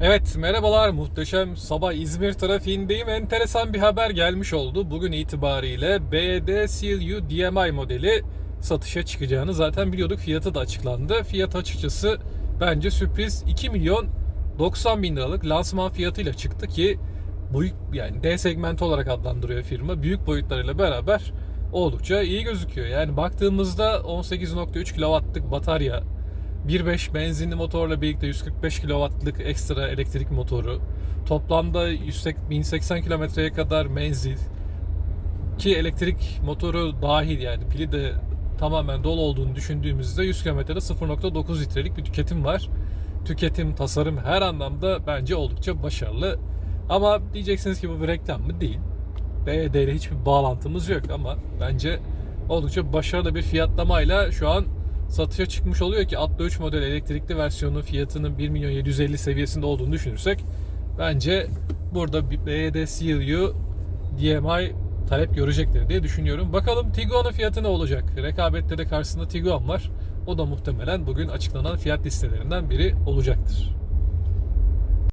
Evet merhabalar muhteşem sabah İzmir trafiğindeyim. Enteresan bir haber gelmiş oldu. Bugün itibariyle BD CLU DMI modeli satışa çıkacağını zaten biliyorduk. Fiyatı da açıklandı. Fiyat açıkçası bence sürpriz 2 milyon 90 bin liralık lansman fiyatıyla çıktı ki büyük yani D segmenti olarak adlandırıyor firma. Büyük boyutlarıyla beraber oldukça iyi gözüküyor. Yani baktığımızda 18.3 kW'lık batarya 1.5 benzinli motorla birlikte 145 kW'lık ekstra elektrik motoru. Toplamda 180 1080 kilometreye kadar menzil. Ki elektrik motoru dahil yani pili de tamamen dolu olduğunu düşündüğümüzde 100 kilometrede 0.9 litrelik bir tüketim var. Tüketim, tasarım her anlamda bence oldukça başarılı. Ama diyeceksiniz ki bu bir reklam mı? Değil. BYD ile hiçbir bağlantımız yok ama bence oldukça başarılı bir fiyatlamayla şu an satışa çıkmış oluyor ki Atto 3 model elektrikli versiyonun fiyatının 1 milyon 750 seviyesinde olduğunu düşünürsek bence burada BYD CLU DMI talep görecektir diye düşünüyorum. Bakalım Tiguan'ın fiyatı ne olacak? Rekabette de karşısında Tiguan var. O da muhtemelen bugün açıklanan fiyat listelerinden biri olacaktır.